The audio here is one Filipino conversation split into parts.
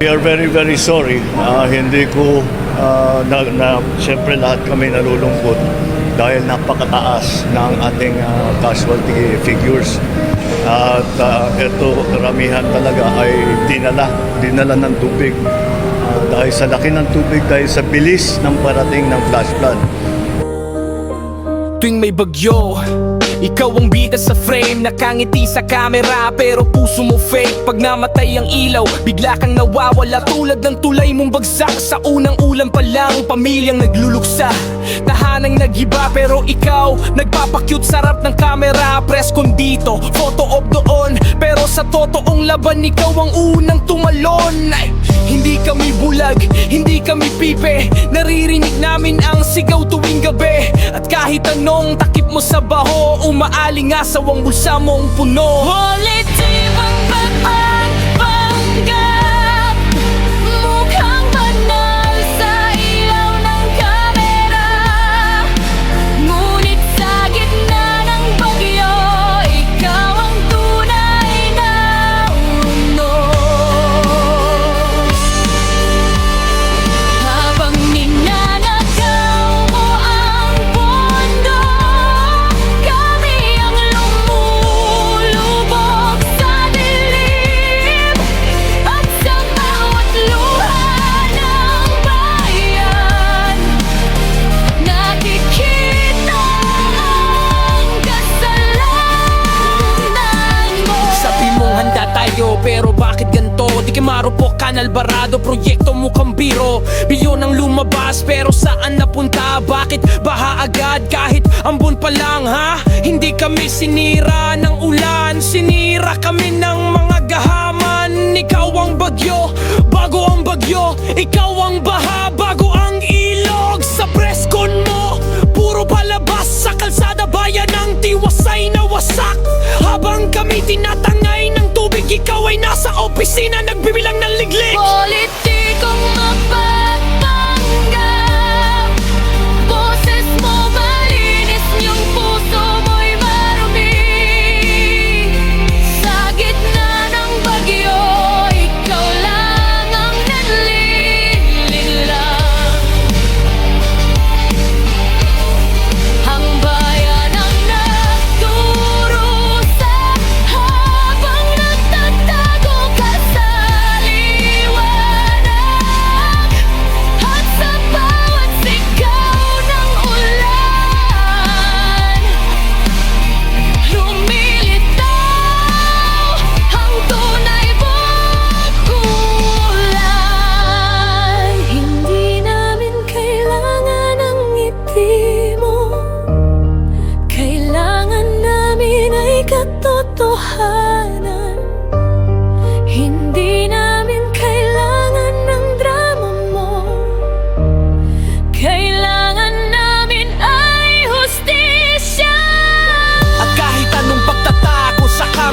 We are very, very sorry. Ah, hindi ko, ah, na, na, siyempre lahat kami nalulungkot dahil napakataas ng ating ah, casualty figures. At ah, ito, karamihan talaga ay dinala, dinala ng tubig. Ah, dahil sa laki ng tubig, dahil sa bilis ng parating ng flash flood. Tuwing may bagyo Ikaw ang bida sa frame Nakangiti sa camera Pero puso mo fake. Pag namatay ang ilaw Bigla kang nawawala. Tulad ng tulay mong bagsak Sa unang ulan pa lang Pamilyang nagluluksa. Tahanang naghiba Pero ikaw Nagpapakyut. Sarap ng camera Press kondito Photo op doon. Pero sa totoong laban Ikaw ang unang tumalon. Ay, Hindi kami bulag Hindi kami pipe. Naririnig namin ang sigaw tuwing gabi. At kahit anong takip mo sa baho Umaaling asaw ang bulsa mong puno. Positibang pero bakit ganto? Di kay marupok ka na Alvarado Proyekto mukhang biro Bilyon ang lumabas pero saan napunta? Bakit baha agad kahit ambon pa lang ha? Hindi kami sinira ng ulan Sinira kami ng mga gahaman Ikaw ang bagyo, bago ang bagyo Ikaw ang baha, opisina nagbibilang ng liglig. Politikong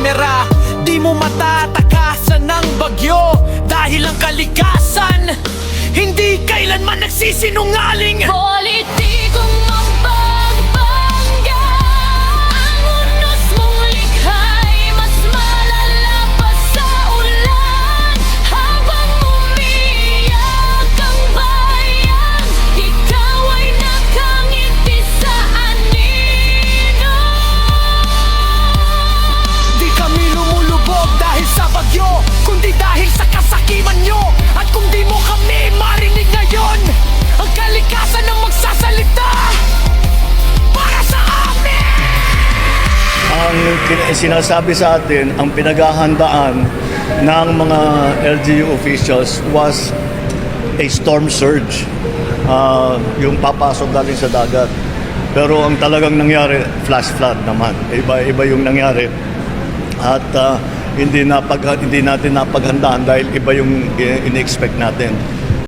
kamera Di mo matatakasan ng bagyo Dahil ang kalikasan Hindi kailanman nagsisinungaling. Politikong sinasabi sa atin, ang pinaghahandaan ng mga LGU officials was a storm surge. Ah, yung papasok galing sa dagat. Pero ang talagang nangyari, flash flood naman. Iba-iba yung nangyari. At ah, hindi napag hindi natin napaghandaan dahil iba yung i- ini-expect natin.